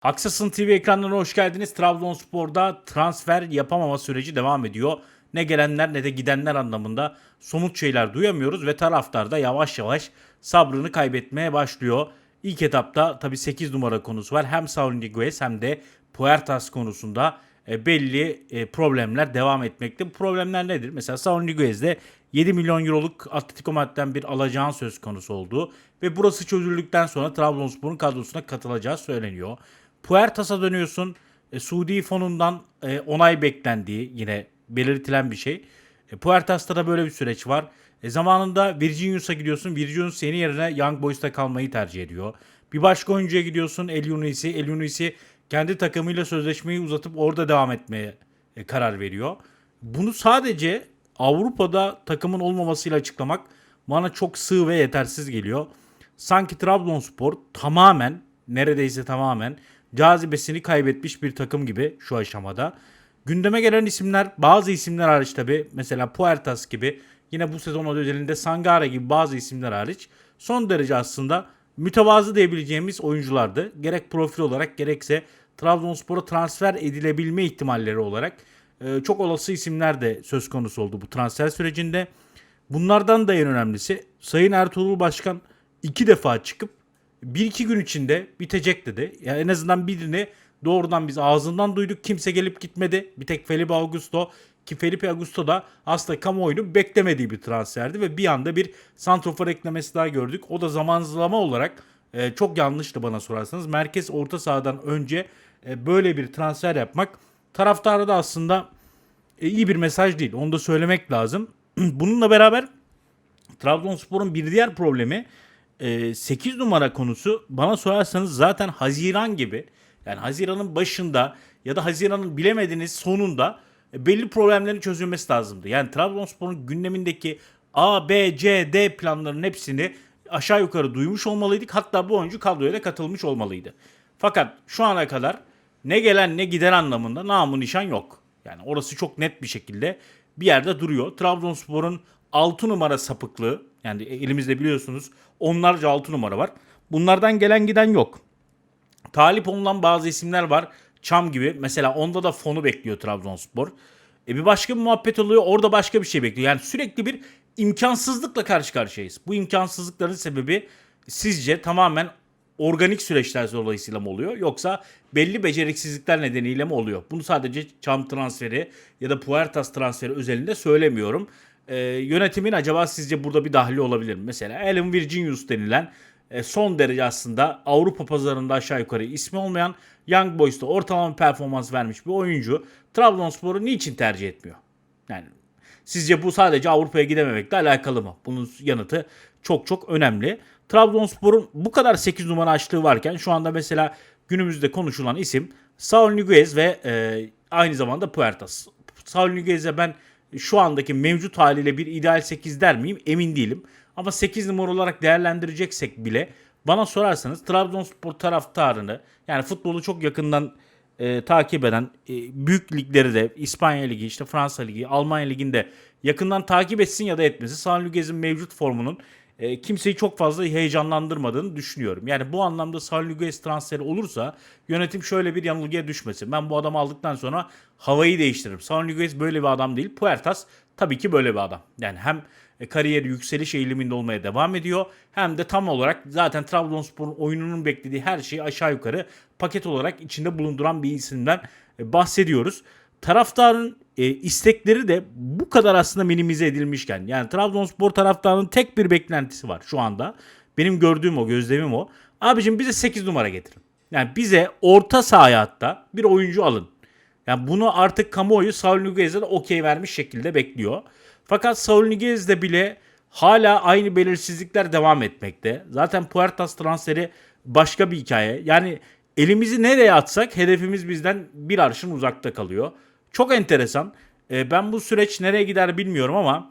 Haksızsın TV ekranlarına hoş geldiniz. Trabzonspor'da transfer yapamama süreci devam ediyor. Ne gelenler ne de gidenler anlamında somut şeyler duyamıyoruz ve taraftar da yavaş yavaş sabrını kaybetmeye başlıyor. İlk etapta tabii 8 numara konusu var. Hem Saul Niguez hem de Puertas konusunda e, belli e, problemler devam etmekte. Bu problemler nedir? Mesela Saul Niguez'de 7 milyon euroluk Atletico Madrid'den bir alacağın söz konusu olduğu ve burası çözüldükten sonra Trabzonspor'un kadrosuna katılacağı söyleniyor. Puertas'a dönüyorsun. E, Suudi fonundan e, onay beklendiği yine belirtilen bir şey. E, Puertas'ta da böyle bir süreç var. E, zamanında Virginius'a gidiyorsun. Virginius senin yerine Young Boys'ta kalmayı tercih ediyor. Bir başka oyuncuya gidiyorsun. El Yunus'i kendi takımıyla sözleşmeyi uzatıp orada devam etmeye e, karar veriyor. Bunu sadece Avrupa'da takımın olmamasıyla açıklamak bana çok sığ ve yetersiz geliyor. Sanki Trabzonspor tamamen neredeyse tamamen cazibesini kaybetmiş bir takım gibi şu aşamada. Gündeme gelen isimler bazı isimler hariç tabi mesela Puertas gibi yine bu sezon özelinde Sangare gibi bazı isimler hariç son derece aslında mütevazı diyebileceğimiz oyunculardı. Gerek profil olarak gerekse Trabzonspor'a transfer edilebilme ihtimalleri olarak e, çok olası isimler de söz konusu oldu bu transfer sürecinde. Bunlardan da en önemlisi Sayın Ertuğrul Başkan iki defa çıkıp bir iki gün içinde bitecek dedi. Ya en azından birini doğrudan biz ağzından duyduk. Kimse gelip gitmedi. Bir tek Felipe Augusto ki Felipe Augusto da aslında kamuoyunun beklemediği bir transferdi ve bir anda bir santrofor eklemesi daha gördük. O da zamanlama olarak e, çok yanlıştı bana sorarsanız. Merkez orta sahadan önce e, böyle bir transfer yapmak taraftara da aslında e, iyi bir mesaj değil. Onu da söylemek lazım. Bununla beraber Trabzonspor'un bir diğer problemi e, 8 numara konusu bana sorarsanız zaten Haziran gibi yani Haziran'ın başında ya da Haziran'ın bilemediğiniz sonunda e, belli problemlerin çözülmesi lazımdı. Yani Trabzonspor'un gündemindeki A, B, C, D planlarının hepsini aşağı yukarı duymuş olmalıydık. Hatta bu oyuncu kadroya da katılmış olmalıydı. Fakat şu ana kadar ne gelen ne giden anlamında namı nişan yok. Yani orası çok net bir şekilde bir yerde duruyor. Trabzonspor'un 6 numara sapıklığı yani elimizde biliyorsunuz onlarca 6 numara var. Bunlardan gelen giden yok. Talip olunan bazı isimler var. Çam gibi. Mesela onda da fonu bekliyor Trabzonspor. E bir başka bir muhabbet oluyor. Orada başka bir şey bekliyor. Yani sürekli bir imkansızlıkla karşı karşıyayız. Bu imkansızlıkların sebebi sizce tamamen organik süreçler dolayısıyla mı oluyor? Yoksa belli beceriksizlikler nedeniyle mi oluyor? Bunu sadece Çam transferi ya da Puertas transferi özelinde söylemiyorum. Ee, yönetimin acaba sizce burada bir dahli olabilir mi? Mesela Alan Virginius denilen e, son derece aslında Avrupa pazarında aşağı yukarı ismi olmayan Young Boys'ta ortalama performans vermiş bir oyuncu Trabzonspor'u niçin tercih etmiyor? Yani sizce bu sadece Avrupa'ya gidememekle alakalı mı? Bunun yanıtı çok çok önemli. Trabzonspor'un bu kadar 8 numara açlığı varken şu anda mesela günümüzde konuşulan isim Saul Niguez ve e, aynı zamanda Puertas. Saul Niguez'e ben şu andaki mevcut haliyle bir ideal 8 der miyim emin değilim. Ama 8 numara olarak değerlendireceksek bile bana sorarsanız Trabzonspor taraftarını yani futbolu çok yakından e, takip eden e, büyük ligleri de İspanya Ligi, işte Fransa Ligi, Almanya Ligi'nde yakından takip etsin ya da etmesin. San Luguez'in mevcut formunun e, kimseyi çok fazla heyecanlandırmadığını düşünüyorum. Yani bu anlamda San Luguez transferi olursa yönetim şöyle bir yanılgıya düşmesin. Ben bu adamı aldıktan sonra havayı değiştiririm. San Luguez böyle bir adam değil. Puertas tabii ki böyle bir adam. Yani hem kariyeri yükseliş eğiliminde olmaya devam ediyor. Hem de tam olarak zaten Trabzonspor'un oyununun beklediği her şeyi aşağı yukarı paket olarak içinde bulunduran bir isimden e, bahsediyoruz. Taraftarın e, istekleri de bu kadar aslında minimize edilmişken yani Trabzonspor taraftarının tek bir beklentisi var şu anda. Benim gördüğüm o, gözlemim o. Abicim bize 8 numara getirin. Yani bize orta sahaya hatta bir oyuncu alın. Yani bunu artık kamuoyu Saul Niguez'e de okey vermiş şekilde bekliyor. Fakat Saul Niguez'de bile hala aynı belirsizlikler devam etmekte. Zaten Puertas transferi başka bir hikaye. Yani elimizi nereye atsak hedefimiz bizden bir arşın uzakta kalıyor. Çok enteresan. Ee, ben bu süreç nereye gider bilmiyorum ama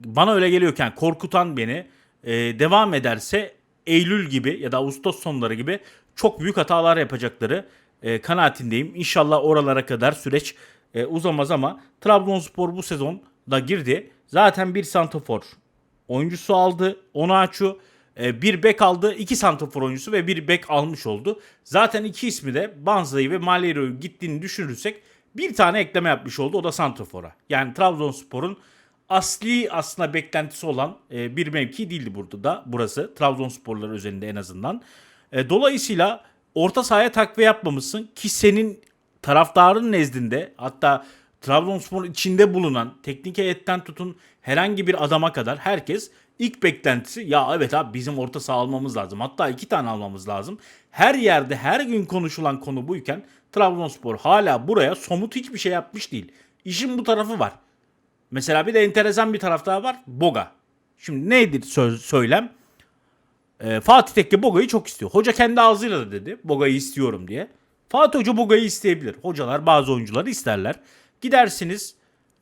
bana öyle geliyorken korkutan beni e, devam ederse Eylül gibi ya da Ağustos sonları gibi çok büyük hatalar yapacakları e, kanaatindeyim. İnşallah oralara kadar süreç e, uzamaz ama Trabzonspor bu sezon da girdi. Zaten bir santofor oyuncusu aldı. Onaçu E, bir bek aldı, iki santrafor oyuncusu ve bir bek almış oldu. Zaten iki ismi de Banza'yı ve Malherio'yu gittiğini düşünürsek bir tane ekleme yapmış oldu. O da santrafora. Yani Trabzonspor'un asli aslında beklentisi olan e, bir mevki değildi burada da burası. Trabzonsporlar özelinde en azından. E, dolayısıyla orta sahaya takviye yapmamışsın ki senin taraftarın nezdinde hatta Trabzonspor'un içinde bulunan teknik heyetten tutun herhangi bir adama kadar herkes ilk beklentisi ya evet abi bizim orta saha almamız lazım. Hatta iki tane almamız lazım. Her yerde her gün konuşulan konu buyken Trabzonspor hala buraya somut hiçbir şey yapmış değil. İşin bu tarafı var. Mesela bir de enteresan bir taraf daha var. Boga. Şimdi nedir söz, söylem? Ee, Fatih Tekke Boga'yı çok istiyor. Hoca kendi ağzıyla da dedi Boga'yı istiyorum diye. Fatih Hoca Boga'yı isteyebilir. Hocalar bazı oyuncuları isterler. Gidersiniz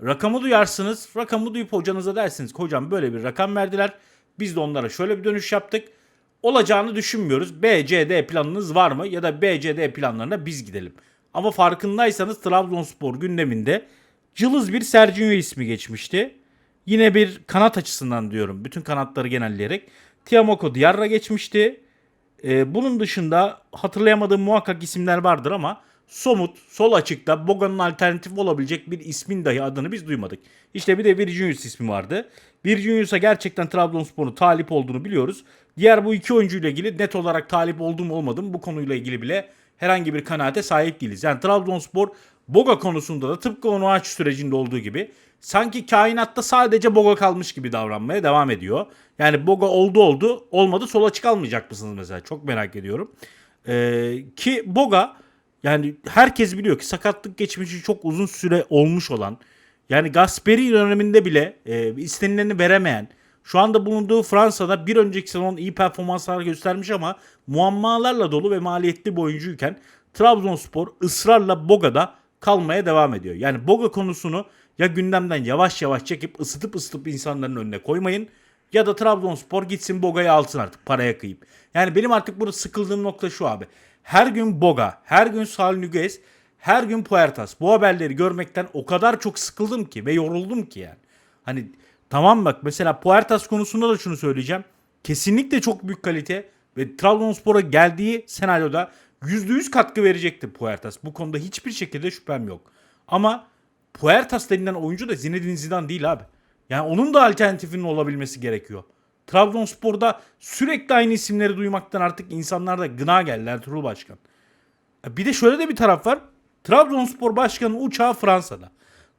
rakamı duyarsınız. Rakamı duyup hocanıza dersiniz ki hocam böyle bir rakam verdiler. Biz de onlara şöyle bir dönüş yaptık. Olacağını düşünmüyoruz. B, C, D planınız var mı? Ya da B, C, D planlarına biz gidelim. Ama farkındaysanız Trabzonspor gündeminde cılız bir Sergio ismi geçmişti. Yine bir kanat açısından diyorum. Bütün kanatları genelleyerek. Tiamoko Diarra geçmişti. Ee, bunun dışında hatırlayamadığım muhakkak isimler vardır ama somut, sol açıkta Boga'nın alternatif olabilecek bir ismin dahi adını biz duymadık. İşte bir de Virginius ismi vardı. Virginius'a gerçekten Trabzonspor'un talip olduğunu biliyoruz. Diğer bu iki oyuncuyla ilgili net olarak talip olduğum olmadım bu konuyla ilgili bile herhangi bir kanaate sahip değiliz. Yani Trabzonspor Boga konusunda da tıpkı onu aç sürecinde olduğu gibi sanki kainatta sadece Boga kalmış gibi davranmaya devam ediyor. Yani Boga oldu oldu olmadı sola çıkalmayacak mısınız mesela çok merak ediyorum. Ee, ki Boga yani herkes biliyor ki sakatlık geçmişi çok uzun süre olmuş olan yani Gasperi döneminde bile e, istenileni veremeyen şu anda bulunduğu Fransa'da bir önceki sezon iyi performanslar göstermiş ama muammalarla dolu ve maliyetli bir oyuncuyken Trabzonspor ısrarla Boga'da kalmaya devam ediyor. Yani Boga konusunu ya gündemden yavaş yavaş çekip ısıtıp ısıtıp insanların önüne koymayın ya da Trabzonspor gitsin Boga'yı alsın artık paraya kıyıp. Yani benim artık burada sıkıldığım nokta şu abi. Her gün Boga, her gün Sal Niguez, her gün Puertas. Bu haberleri görmekten o kadar çok sıkıldım ki ve yoruldum ki yani. Hani tamam bak mesela Puertas konusunda da şunu söyleyeceğim. Kesinlikle çok büyük kalite ve Trabzonspor'a geldiği senaryoda %100 katkı verecektir Puertas. Bu konuda hiçbir şekilde şüphem yok. Ama Puertas denilen oyuncu da Zinedine Zidane değil abi. Yani onun da alternatifinin olabilmesi gerekiyor. Trabzonspor'da sürekli aynı isimleri duymaktan artık insanlarda gına geldi Ertuğrul Başkan. Bir de şöyle de bir taraf var. Trabzonspor Başkanı uçağı Fransa'da.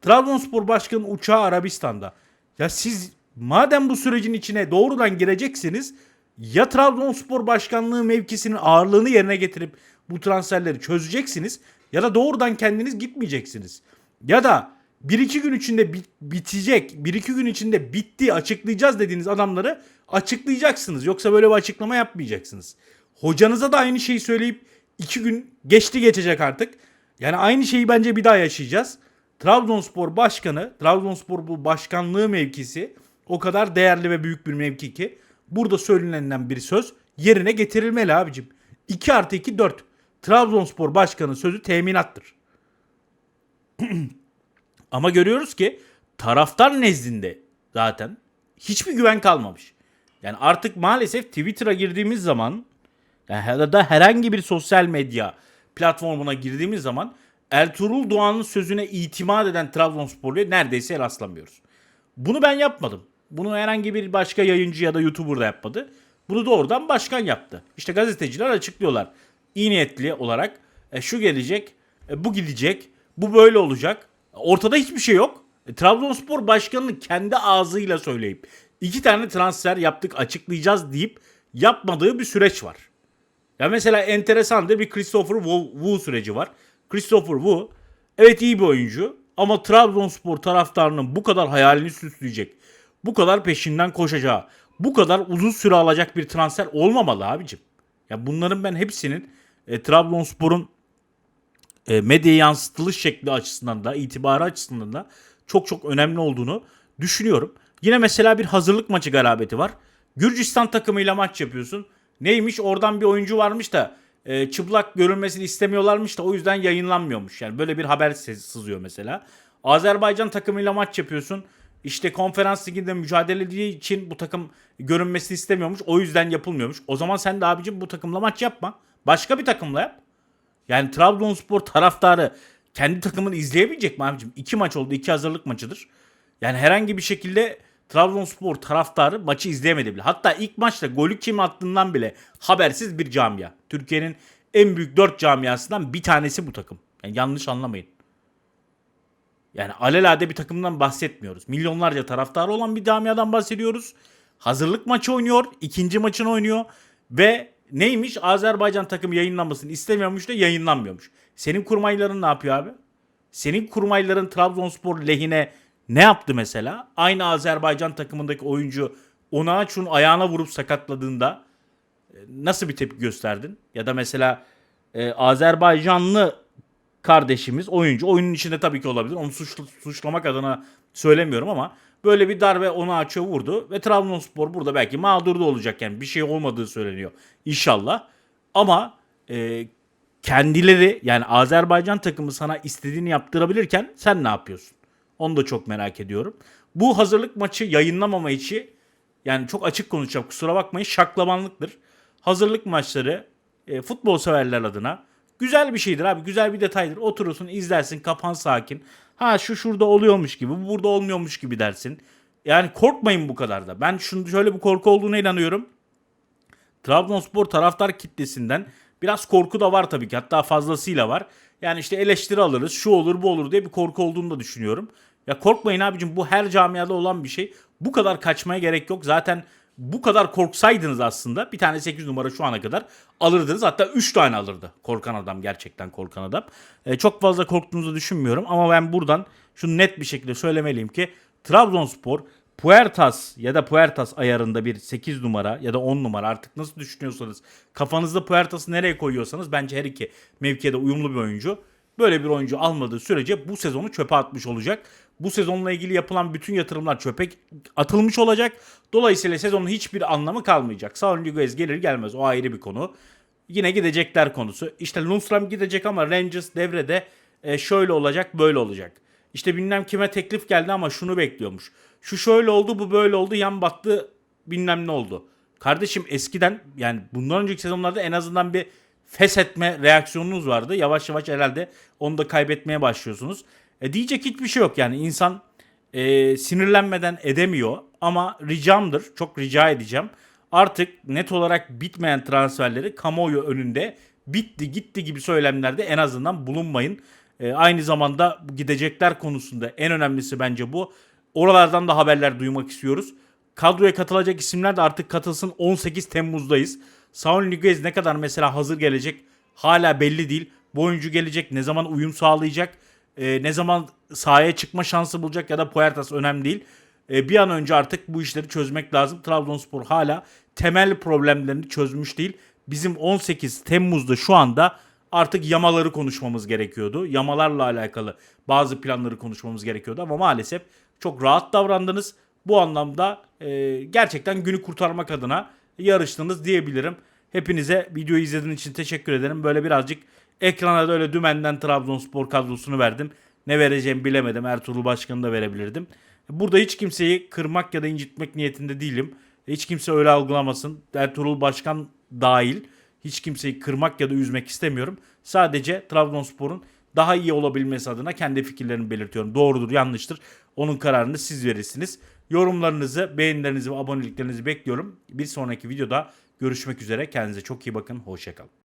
Trabzonspor Başkanı uçağı Arabistan'da. Ya siz madem bu sürecin içine doğrudan gireceksiniz ya Trabzonspor Başkanlığı mevkisinin ağırlığını yerine getirip bu transferleri çözeceksiniz ya da doğrudan kendiniz gitmeyeceksiniz. Ya da 1-2 gün içinde bit- bitecek, 1-2 gün içinde bitti açıklayacağız dediğiniz adamları açıklayacaksınız. Yoksa böyle bir açıklama yapmayacaksınız. Hocanıza da aynı şeyi söyleyip 2 gün geçti geçecek artık. Yani aynı şeyi bence bir daha yaşayacağız. Trabzonspor başkanı, Trabzonspor bu başkanlığı mevkisi o kadar değerli ve büyük bir mevki ki burada söylenenden bir söz yerine getirilmeli abicim. 2 artı 2 4. Trabzonspor başkanı sözü teminattır. Ama görüyoruz ki taraftar nezdinde zaten hiçbir güven kalmamış. Yani artık maalesef Twitter'a girdiğimiz zaman ya da herhangi bir sosyal medya platformuna girdiğimiz zaman Ertuğrul Doğan'ın sözüne itimat eden Trabzonsporlu'ya neredeyse rastlamıyoruz. Bunu ben yapmadım. Bunu herhangi bir başka yayıncı ya da YouTuber da yapmadı. Bunu doğrudan başkan yaptı. İşte gazeteciler açıklıyorlar. İyi niyetli olarak e, şu gelecek, e, bu gidecek, bu böyle olacak. Ortada hiçbir şey yok. E, Trabzonspor başkanının kendi ağzıyla söyleyip iki tane transfer yaptık açıklayacağız deyip yapmadığı bir süreç var. Ya mesela enteresan da bir Christopher Wu, Wu süreci var. Christopher Wu evet iyi bir oyuncu ama Trabzonspor taraftarının bu kadar hayalini süsleyecek, bu kadar peşinden koşacağı, bu kadar uzun süre alacak bir transfer olmamalı abicim. Ya bunların ben hepsinin e, Trabzonspor'un e, medya yansıtılış şekli açısından da itibarı açısından da çok çok önemli olduğunu düşünüyorum. Yine mesela bir hazırlık maçı galibiyeti var. Gürcistan takımıyla maç yapıyorsun. Neymiş oradan bir oyuncu varmış da e, çıplak görünmesini istemiyorlarmış da o yüzden yayınlanmıyormuş. Yani böyle bir haber sızıyor mesela. Azerbaycan takımıyla maç yapıyorsun. İşte konferans liginde mücadele edeceği için bu takım görünmesini istemiyormuş. O yüzden yapılmıyormuş. O zaman sen de abicim bu takımla maç yapma. Başka bir takımla yap. Yani Trabzonspor taraftarı kendi takımını izleyebilecek mi abicim? İki maç oldu. iki hazırlık maçıdır. Yani herhangi bir şekilde Trabzonspor taraftarı maçı izleyemedi bile. Hatta ilk maçta golü kim attığından bile habersiz bir camia. Türkiye'nin en büyük dört camiasından bir tanesi bu takım. Yani yanlış anlamayın. Yani alelade bir takımdan bahsetmiyoruz. Milyonlarca taraftarı olan bir camiadan bahsediyoruz. Hazırlık maçı oynuyor. ikinci maçını oynuyor. Ve neymiş? Azerbaycan takım yayınlanmasını istemiyormuş da yayınlanmıyormuş. Senin kurmayların ne yapıyor abi? Senin kurmayların Trabzonspor lehine ne yaptı mesela? Aynı Azerbaycan takımındaki oyuncu Onaçu'nun ayağına vurup sakatladığında e, nasıl bir tepki gösterdin? Ya da mesela e, Azerbaycanlı kardeşimiz oyuncu oyunun içinde tabii ki olabilir. Onu suçlu, suçlamak adına söylemiyorum ama böyle bir darbe onu açıyor vurdu ve Trabzonspor burada belki mağdur da olacak yani bir şey olmadığı söyleniyor inşallah. Ama e, kendileri yani Azerbaycan takımı sana istediğini yaptırabilirken sen ne yapıyorsun? Onu da çok merak ediyorum. Bu hazırlık maçı yayınlamama içi yani çok açık konuşacağım kusura bakmayın şaklabanlıktır. Hazırlık maçları e, futbol severler adına güzel bir şeydir abi. Güzel bir detaydır. Oturursun izlersin kapan sakin. Ha şu şurada oluyormuş gibi bu burada olmuyormuş gibi dersin. Yani korkmayın bu kadar da. Ben şunu şöyle bir korku olduğuna inanıyorum. Trabzonspor taraftar kitlesinden biraz korku da var tabii ki. Hatta fazlasıyla var. Yani işte eleştiri alırız, şu olur bu olur diye bir korku olduğunu da düşünüyorum. Ya korkmayın abicim bu her camiada olan bir şey. Bu kadar kaçmaya gerek yok. Zaten bu kadar korksaydınız aslında bir tane 8 numara şu ana kadar alırdınız. Hatta 3 tane alırdı korkan adam gerçekten korkan adam. E, çok fazla korktuğunuzu düşünmüyorum ama ben buradan şunu net bir şekilde söylemeliyim ki Trabzonspor Puertas ya da Puertas ayarında bir 8 numara ya da 10 numara artık nasıl düşünüyorsanız kafanızda Puertas'ı nereye koyuyorsanız bence her iki mevkide uyumlu bir oyuncu. Böyle bir oyuncu almadığı sürece bu sezonu çöpe atmış olacak. Bu sezonla ilgili yapılan bütün yatırımlar çöpe atılmış olacak. Dolayısıyla sezonun hiçbir anlamı kalmayacak. Saul Niguez gelir gelmez o ayrı bir konu. Yine gidecekler konusu. İşte Lundstram gidecek ama Rangers devrede e, şöyle olacak böyle olacak. İşte bilmem kime teklif geldi ama şunu bekliyormuş. Şu şöyle oldu bu böyle oldu yan battı bilmem ne oldu. Kardeşim eskiden yani bundan önceki sezonlarda en azından bir feshetme reaksiyonunuz vardı. Yavaş yavaş herhalde onu da kaybetmeye başlıyorsunuz. E, diyecek hiçbir şey yok yani insan e, sinirlenmeden edemiyor ama ricamdır çok rica edeceğim. Artık net olarak bitmeyen transferleri kamuoyu önünde bitti gitti gibi söylemlerde en azından bulunmayın. E, aynı zamanda gidecekler konusunda en önemlisi bence bu. Oralardan da haberler duymak istiyoruz. Kadroya katılacak isimler de artık katılsın 18 Temmuz'dayız. Saul Niguez ne kadar mesela hazır gelecek hala belli değil. Bu oyuncu gelecek ne zaman uyum sağlayacak e, ne zaman sahaya çıkma şansı bulacak ya da Puertas önemli değil. E, bir an önce artık bu işleri çözmek lazım. Trabzonspor hala temel problemlerini çözmüş değil. Bizim 18 Temmuz'da şu anda artık yamaları konuşmamız gerekiyordu. Yamalarla alakalı bazı planları konuşmamız gerekiyordu ama maalesef çok rahat davrandınız. Bu anlamda e, gerçekten günü kurtarmak adına yarıştınız diyebilirim. Hepinize videoyu izlediğiniz için teşekkür ederim. Böyle birazcık ekrana da öyle dümenden Trabzonspor kadrosunu verdim. Ne vereceğimi bilemedim. Ertuğrul Başkan'ı da verebilirdim. Burada hiç kimseyi kırmak ya da incitmek niyetinde değilim. Hiç kimse öyle algılamasın. Ertuğrul Başkan dahil hiç kimseyi kırmak ya da üzmek istemiyorum. Sadece Trabzonspor'un daha iyi olabilmesi adına kendi fikirlerimi belirtiyorum. Doğrudur, yanlıştır. Onun kararını siz verirsiniz. Yorumlarınızı, beğenilerinizi ve aboneliklerinizi bekliyorum. Bir sonraki videoda görüşmek üzere. Kendinize çok iyi bakın. Hoşçakalın.